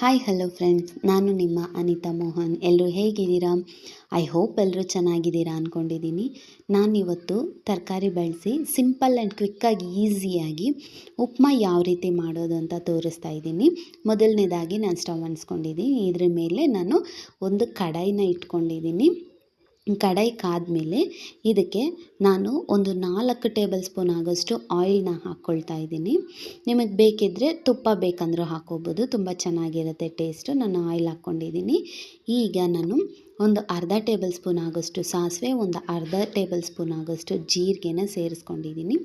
Hi hello friends ನಾನು ನಿಮ್ಮ ಅನಿತಾ ಮೋಹನ್. ಎಲ್ಲರೂ ಹೇಗಿದ್ದೀರಾ? ಐ ಹೋಪ್ ಎಲ್ಲರೂ ಚೆನ್ನಾಗಿದ್ದೀರಾ ಅಂದ್ಕೊಂಡಿದ್ದೀನಿ ನಾನಿವತ್ತು ತರಕಾರಿ ಬಳಸಿ ಸಿಂಪಲ್ ಆ್ಯಂಡ್ ಕ್ವಿಕ್ಕಾಗಿ ಈಸಿಯಾಗಿ ಉಪ್ಮಾ ಯಾವ ರೀತಿ ಮಾಡೋದು ಅಂತ ತೋರಿಸ್ತಾ ಇದ್ದೀನಿ. ಮೊದಲನೇದಾಗಿ ನಾನು ಸ್ಟವ್ ಅನ್ಸ್ಕೊಂಡಿದ್ದೀನಿ. ಇದ್ರ ಮೇಲೆ ನಾನು ಒಂದು ಕಡಾಯಿನ ಇಟ್ಕೊಂಡಿದ್ದೀನಿ. ಕಡಾಯಿ ಕಾದ್ಮೇಲೆ ಇದಕ್ಕೆ ನಾನು ಒಂದು ನಾಲ್ಕು ಟೇಬಲ್ ಸ್ಪೂನ್ ಆಗೋಷ್ಟು ಆಯಿಲ್ನ ಹಾಕ್ಕೊಳ್ತಾ ಇದ್ದೀನಿ. ನಿಮಗೆ ಬೇಕಿದ್ದರೆ ತುಪ್ಪ ಬೇಕಂದರೂ ಹಾಕ್ಕೋಬೋದು. ತುಂಬ ಚೆನ್ನಾಗಿರುತ್ತೆ ಟೇಸ್ಟು. ನಾನು ಆಯಿಲ್ ಹಾಕ್ಕೊಂಡಿದ್ದೀನಿ. ಈಗ ನಾನು ಒಂದು ಅರ್ಧ ಟೇಬಲ್ ಸ್ಪೂನ್ ಆಗೋಷ್ಟು ಸಾಸಿವೆ, ಒಂದು ಅರ್ಧ ಟೇಬಲ್ ಸ್ಪೂನ್ ಆಗೋಷ್ಟು ಜೀರಿಗೆನ ಸೇರಿಸ್ಕೊಂಡಿದ್ದೀನಿ.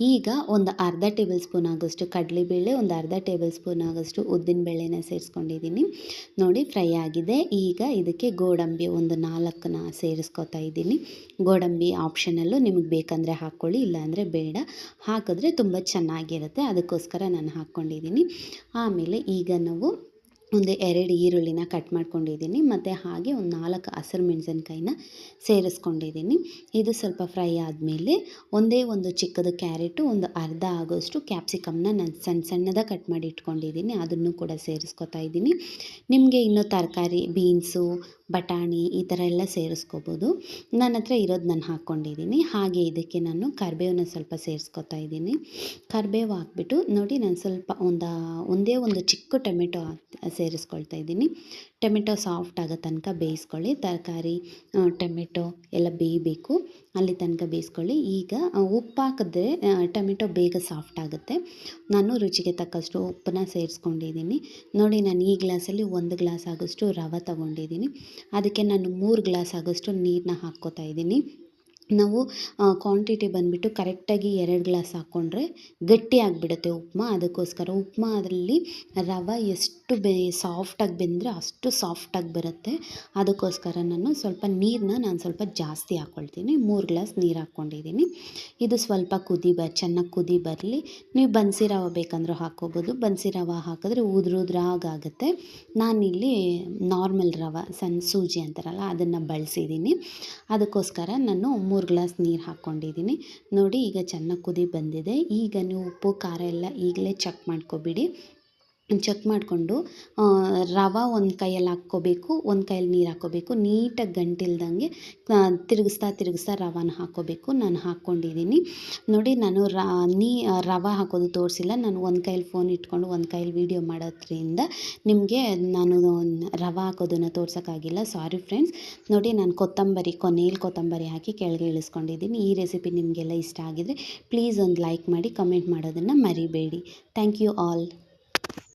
ಈಗ ಒಂದು ಅರ್ಧ ಟೇಬಲ್ ಸ್ಪೂನ್ ಆಗೋಷ್ಟು ಕಡಲೆಬೇಳೆ, ಒಂದು ಅರ್ಧ ಟೇಬಲ್ ಸ್ಪೂನ್ ಆಗೋಷ್ಟು ಉದ್ದಿನಬೇಳೆನ ಸೇರಿಸ್ಕೊಂಡಿದ್ದೀನಿ. ನೋಡಿ, ಫ್ರೈ ಆಗಿದೆ. ಈಗ ಇದಕ್ಕೆ ಗೋಡಂಬಿ ಒಂದು ನಾಲ್ಕನ್ನ ಸೇರಿಸ್ಕೊತಾ ಇದ್ದೀನಿ. ಗೋಡಂಬಿ ಆಪ್ಷನಲ್ಲೂ ನಿಮಗೆ ಬೇಕಂದರೆ ಹಾಕ್ಕೊಳ್ಳಿ, ಇಲ್ಲಾಂದರೆ ಬೇಡ. ಹಾಕಿದ್ರೆ ತುಂಬ ಚೆನ್ನಾಗಿರುತ್ತೆ. ಅದಕ್ಕೋಸ್ಕರ ನಾನು ಹಾಕ್ಕೊಂಡಿದ್ದೀನಿ. ಆಮೇಲೆ ಈಗ ನಾವು ಒಂದು ಎರಡು ಈರುಳ್ಳಿನ ಕಟ್ ಮಾಡ್ಕೊಂಡಿದ್ದೀನಿ ಮತ್ತು ಹಾಗೆ ಒಂದು ನಾಲ್ಕು ಹಸಿರು ಮೆಣಸಿನ್ಕಾಯಿನ ಸೇರಿಸ್ಕೊಂಡಿದ್ದೀನಿ. ಇದು ಸ್ವಲ್ಪ ಫ್ರೈ ಆದಮೇಲೆ ಒಂದೇ ಒಂದು ಚಿಕ್ಕದು ಕ್ಯಾರೆಟು, ಒಂದು ಅರ್ಧ ಆಗೋಷ್ಟು ಕ್ಯಾಪ್ಸಿಕಮ್ನ ನಾನು ಸಣ್ಣ ಸಣ್ಣದಾಗಿ ಕಟ್ ಮಾಡಿ ಇಟ್ಕೊಂಡಿದ್ದೀನಿ. ಅದನ್ನು ಕೂಡ ಸೇರಿಸ್ಕೊತಾ ಇದ್ದೀನಿ. ನಿಮಗೆ ಇನ್ನೂ ತರಕಾರಿ, ಬೀನ್ಸು, ಬಟಾಣಿ ಈ ಥರ ಎಲ್ಲ ಸೇರಿಸ್ಕೋಬೋದು. ನನ್ನ ಹತ್ರ ಇರೋದು ನಾನು ಹಾಕ್ಕೊಂಡಿದ್ದೀನಿ. ಹಾಗೆ ಇದಕ್ಕೆ ನಾನು ಕರಿಬೇವನ್ನ ಸ್ವಲ್ಪ ಸೇರಿಸ್ಕೊತಾ ಇದ್ದೀನಿ. ಕರಿಬೇವು ಹಾಕ್ಬಿಟ್ಟು ನೋಡಿ ನಾನು ಸ್ವಲ್ಪ ಒಂದು, ಒಂದೇ ಒಂದು ಚಿಕ್ಕ ಟೊಮೆಟೊ ಸೇರಿಸ್ಕೊಳ್ತಾ ಇದ್ದೀನಿ. ಟೊಮೆಟೊ ಸಾಫ್ಟ್ ಆಗೋ ತನಕ ಬೇಯಿಸ್ಕೊಳ್ಳಿ. ತರಕಾರಿ ಟೊಮೆಟೊ ಎಲ್ಲ ಬೇಯಬೇಕು. ಅಲ್ಲಿ ತನಕ ಬೇಯಿಸ್ಕೊಳ್ಳಿ. ಈಗ ಉಪ್ಪು ಹಾಕಿದ್ರೆ ಟೊಮೆಟೊ ಬೇಗ ಸಾಫ್ಟ್ ಆಗುತ್ತೆ. ನಾನು ರುಚಿಗೆ ತಕ್ಕಷ್ಟು ಉಪ್ಪನ್ನ ಸೇರಿಸ್ಕೊಂಡಿದ್ದೀನಿ. ನೋಡಿ, ನಾನು ಈ ಗ್ಲಾಸಲ್ಲಿ ಒಂದು ಗ್ಲಾಸ್ ಆಗೋಷ್ಟು ರವೆ ತಗೊಂಡಿದ್ದೀನಿ. ಅದಕ್ಕೆ ನಾನು ಮೂರು ಗ್ಲಾಸ್ ಆಗೋಷ್ಟು ನೀರನ್ನ ಹಾಕ್ಕೋತಾ ಇದ್ದೀನಿ. ನಾವು ಕ್ವಾಂಟಿಟಿ ಬಂದುಬಿಟ್ಟು ಕರೆಕ್ಟಾಗಿ ಎರಡು ಗ್ಲಾಸ್ ಹಾಕ್ಕೊಂಡ್ರೆ ಗಟ್ಟಿ ಆಗಿಬಿಡುತ್ತೆ ಉಪ್ಮಾ. ಅದಕ್ಕೋಸ್ಕರ ಉಪ್ಮಾ ಅದರಲ್ಲಿ ರವೆ ಎಷ್ಟು ಬೆ ಸಾಫ್ಟಾಗಿ ಬೆಂದರೆ ಅಷ್ಟು ಸಾಫ್ಟಾಗಿ ಬರುತ್ತೆ. ಅದಕ್ಕೋಸ್ಕರ ನಾನು ಸ್ವಲ್ಪ ನೀರನ್ನ ನಾನು ಸ್ವಲ್ಪ ಜಾಸ್ತಿ ಹಾಕ್ಕೊಳ್ತೀನಿ ಮೂರು ಗ್ಲಾಸ್ ನೀರು ಹಾಕ್ಕೊಂಡಿದ್ದೀನಿ. ಇದು ಸ್ವಲ್ಪ ಕುದಿ ಬ, ಚೆನ್ನಾಗಿ ಕುದಿ ಬರಲಿ. ನೀವು ಬನ್ಸಿ ರವೆ ಬೇಕಂದ್ರೂ ಹಾಕ್ಕೋಬೋದು. ಬನ್ಸಿ ರವೆ ಹಾಕಿದ್ರೆ ಉದ್ರೂದ್ರ ಉದ್ರಾಗುತ್ತೆ ನಾನಿಲ್ಲಿ ನಾರ್ಮಲ್ ರವೆ, ಸಣ್ಣ ಸೂಜಿ ಅಂತಾರಲ್ಲ, ಅದನ್ನು ಬಳಸಿದ್ದೀನಿ. ಅದಕ್ಕೋಸ್ಕರ ನಾನು ಮೂರು ಗ್ಲಾಸ್ ನೀರು ಹಾಕ್ಕೊಂಡಿದ್ದೀನಿ ನೋಡಿ ಈಗ ಚೆನ್ನಾಗಿ ಕುದಿ ಬಂದಿದೆ. ಈಗ ನೀವು ಉಪ್ಪು, ಖಾರ ಎಲ್ಲ ಈಗಲೇ ಚೆಕ್ ಮಾಡ್ಕೊಬಿಡಿ. ಚೆಕ್ ಮಾಡಿಕೊಂಡು ರವೆ ಒಂದು ಕೈಯಲ್ಲಿ ಹಾಕ್ಕೋಬೇಕು, ಒಂದು ಕೈಯಲ್ಲಿ ನೀರು ಹಾಕ್ಕೋಬೇಕು, ನೀಟಾಗಿ ಗಂಟಿಲ್ದಂಗೆ ತಿರುಗಿಸ್ತಾ ತಿರುಗಿಸ್ತಾ ರವಾನ ಹಾಕ್ಕೋಬೇಕು. ನಾನು ಹಾಕ್ಕೊಂಡಿದ್ದೀನಿ ನೋಡಿ, ನಾನು ರ, ನೀ, ರವೆ ಹಾಕೋದು ತೋರಿಸಿಲ್ಲ. ನಾನು ಒಂದು ಕೈಯಲ್ಲಿ ಫೋನ್ ಇಟ್ಕೊಂಡು, ಒಂದು ಕೈಯಲ್ಲಿ ವೀಡಿಯೋ ಮಾಡೋದ್ರಿಂದ ನಿಮಗೆ ನಾನು ರವೆ ಹಾಕೋದನ್ನು ತೋರ್ಸೋಕ್ಕಾಗಿಲ್ಲ. Sorry friends. ನೋಡಿ, ನಾನು ಕೊತ್ತಂಬರಿ ಕೊನೆಯಲ್ಲಿ ಕೊತ್ತಂಬರಿ ಹಾಕಿ ಕೆಳಗೆ ಇಳಿಸ್ಕೊಂಡಿದ್ದೀನಿ ಈ ರೆಸಿಪಿ ನಿಮಗೆಲ್ಲ ಇಷ್ಟ ಆಗಿದೆ ಪ್ಲೀಸ್ ಒಂದು ಲೈಕ್ ಮಾಡಿ, ಕಮೆಂಟ್ ಮಾಡೋದನ್ನು ಮರಿಬೇಡಿ. Thank you all.